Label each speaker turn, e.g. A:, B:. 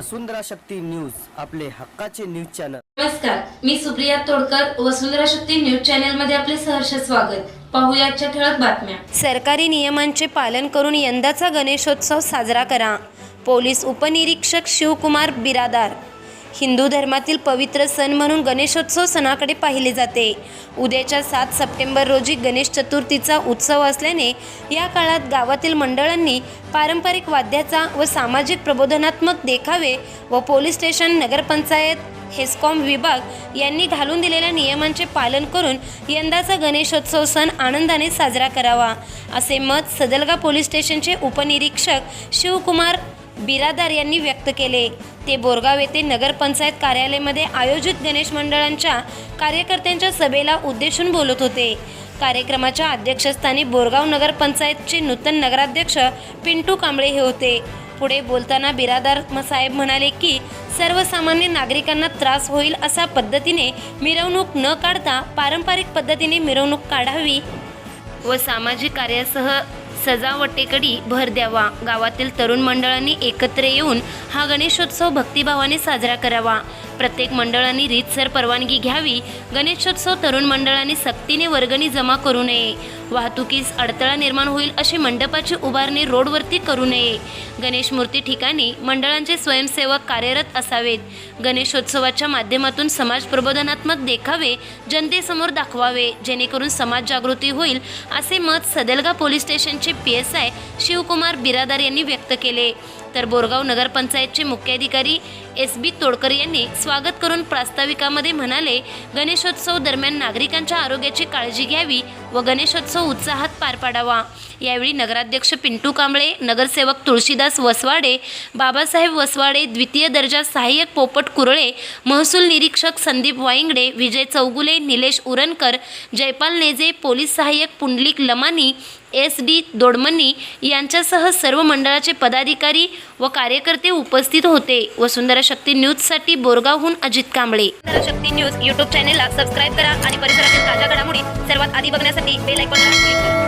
A: वसुंधरा Shakti news आपले हक्काचे news channel.
B: नमस्कार मी सुप्रिया तोडकर वसुंधरा शक्ती न्यूज चॅनलमध्ये आपले सहर्ष स्वागत. पाहूया आजच्या ठळक बातम्या.
C: सरकारी नियमांचे पालन करून यंदाचा गणेशोत्सव साजरा करा. पोलीस उपनिरीक्षक शिवकुमार बिरादार. हिंदू धर्मातील पवित्र सण म्हणून गणेशोत्सव सणाकडे पाहिले जाते. उद्याच्या सात सप्टेंबर रोजी गणेश चतुर्थीचा उत्सव असल्याने या काळात गावातील मंडळांनी पारंपरिक वाद्याचा व सामाजिक प्रबोधनात्मक देखावे व पोलीस स्टेशन नगरपंचायत हेस्कॉम विभाग यांनी घालून दिलेल्या नियमांचे पालन करून यंदाचा गणेशोत्सव सण आनंदाने साजरा करावा. असे मत सदलगा पोलीस स्टेशनचे उपनिरीक्षक शिवकुमार बिरादार यांनी व्यक्त केले. ते बोरगाव येथे नगरपंचायत कार्यालयामध्ये आयोजित गणेश मंडळांच्या कार्यकर्त्यांच्या सभेला उद्देशून बोलत होते. कार्यक्रमाच्या अध्यक्षस्थानी बोरगाव नगरपंचायतचे नूतन नगराध्यक्ष पिंटू कांबळे हे होते. पुढे बोलताना बिरादार साहेब म्हणाले की सर्वसामान्य नागरिकांना त्रास होईल अशा पद्धतीने मिरवणूक न काढता पारंपरिक पद्धतीने मिरवणूक काढावी व सामाजिक कार्यासह सजावटेकडे भर द्यावा. गावातील तरुण मंडळांनी एकत्र येऊन हा गणेशोत्सव भक्तिभावाने साजरा करावा. प्रत्येक मंडळांनी रीतसर परवानगी घ्यावी गणेशोत्सव तरुण मंडळांनी सक्तीने वर्गणी जमा करू नये. वाहतुकीस अडथळा निर्माण होईल अशी मंडपाची उभारणी रोडवरती करू नये. गणेश मूर्ती ठिकाणी मंडळांचे स्वयंसेवक कार्यरत असावेत. गणेशोत्सवाच्या माध्यमातून समाज प्रबोधनात्मक देखावे जनतेसमोर दाखवावे जेणेकरून समाज जागृती होईल असे मत सदलगा पोलीस स्टेशनचे P S I Shivkumar Biradar यांनी व्यक्त केले. तर बोरगाव नगरपंचायतचे मुख्याधिकारी एस बी तोडकर यांनी स्वागत करून प्रास्ताविकामध्ये म्हणाले गणेशोत्सव दरम्यान नागरिकांच्या आरोग्याची काळजी घ्यावी व गणेशोत्सव उत्साहात पार पाडावा. यावेळी नगराध्यक्ष पिंटू कांबळे नगरसेवक तुळशीदास वसवाडे बाबासाहेब वसवाडे द्वितीय दर्जा सहाय्यक पोपट कुरळे महसूल निरीक्षक संदीप वाईंगडे विजय चौगुले निलेश उरणकर जयपाल नेजे पोलीस सहाय्यक पुंडलिक लमानी एस डी दोडमनी यांच्यासह सर्व मंडळाचे पदाधिकारी व कार्यकर्ते उपस्थित होते. वसुंधरा शक्ती न्यूजसाठी बोरगावहून अजित कांबळे. शक्ती न्यूज यूट्यूब चॅनेलला सबस्क्राईब करा आणि परिसरातील ताज्या घडामोडी सर्वात आधी बघण्यासाठी sa may, may like button.